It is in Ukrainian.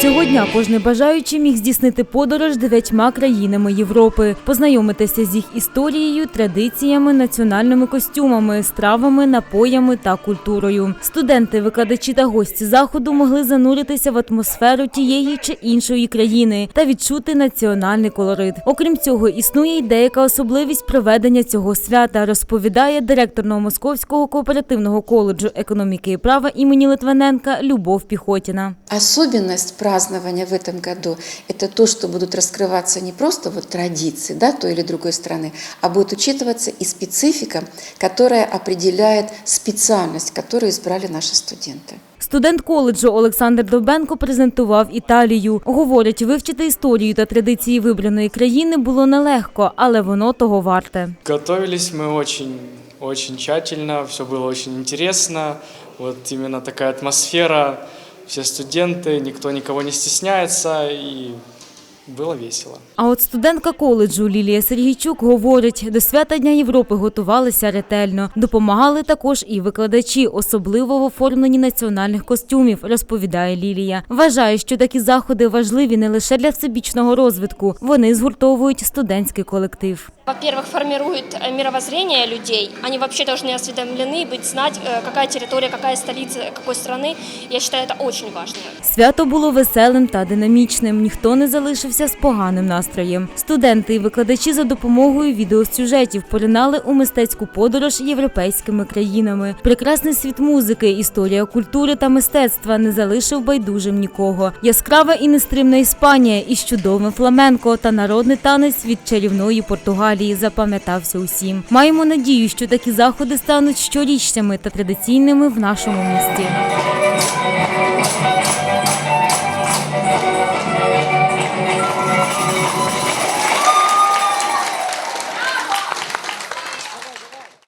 Щодня кожний бажаючий міг здійснити подорож дев'ятьма країнами Європи, познайомитися з їх історією, традиціями, національними костюмами, стравами, напоями та культурою. Студенти, викладачі та гості заходу могли зануритися в атмосферу тієї чи іншої країни та відчути національний колорит. Окрім цього, існує й деяка особливість проведення цього свята, розповідає директор Новомосковського кооперативного коледжу економіки і права імені Литвиненка Любов Піхотіна. Особенность празднования в этом году – это то, что будут раскрываться не просто вот традиции да, той или другой страны, а будет учитываться и специфика, которая определяет специальность, которую избрали наши студенты. Студент коледжу Олександр Довбенко презентував Італію. Говорить, вивчити історію та традиції вибраної країни було нелегко, але воно того варте. Готовились мы очень, очень тщательно, все было очень интересно. Вот именно такая атмосфера, все студенты, никто никого не стесняется, и было весело. А от студентка коледжу Лілія Сергійчук говорить, до свята Дня Європи готувалися ретельно. Допомагали також і викладачі, особливо в оформленні національних костюмів, розповідає Лілія. Вважає, що такі заходи важливі не лише для всебічного розвитку, вони згуртовують студентський колектив. Во-первых, формирует э, мировоззрение людей. Они вообще должны осведомлены быть, знать, э, какая территория, какая столица какой страны. Я считаю, это очень важно. Свято було веселим та динамічним. Ніхто не залишився з поганим настроєм. Студенти і викладачі за допомогою відеосюжетів поринали у мистецьку подорож європейськими країнами. Прекрасний світ музики, історія культури та мистецтва не залишив байдужим нікого. Яскрава і нестримна Іспанія із чудовим фламенко та народний танець від чарівної Португалії запам'ятався усім. Маємо надію, що такі заходи стануть щорічними та традиційними в нашому місті.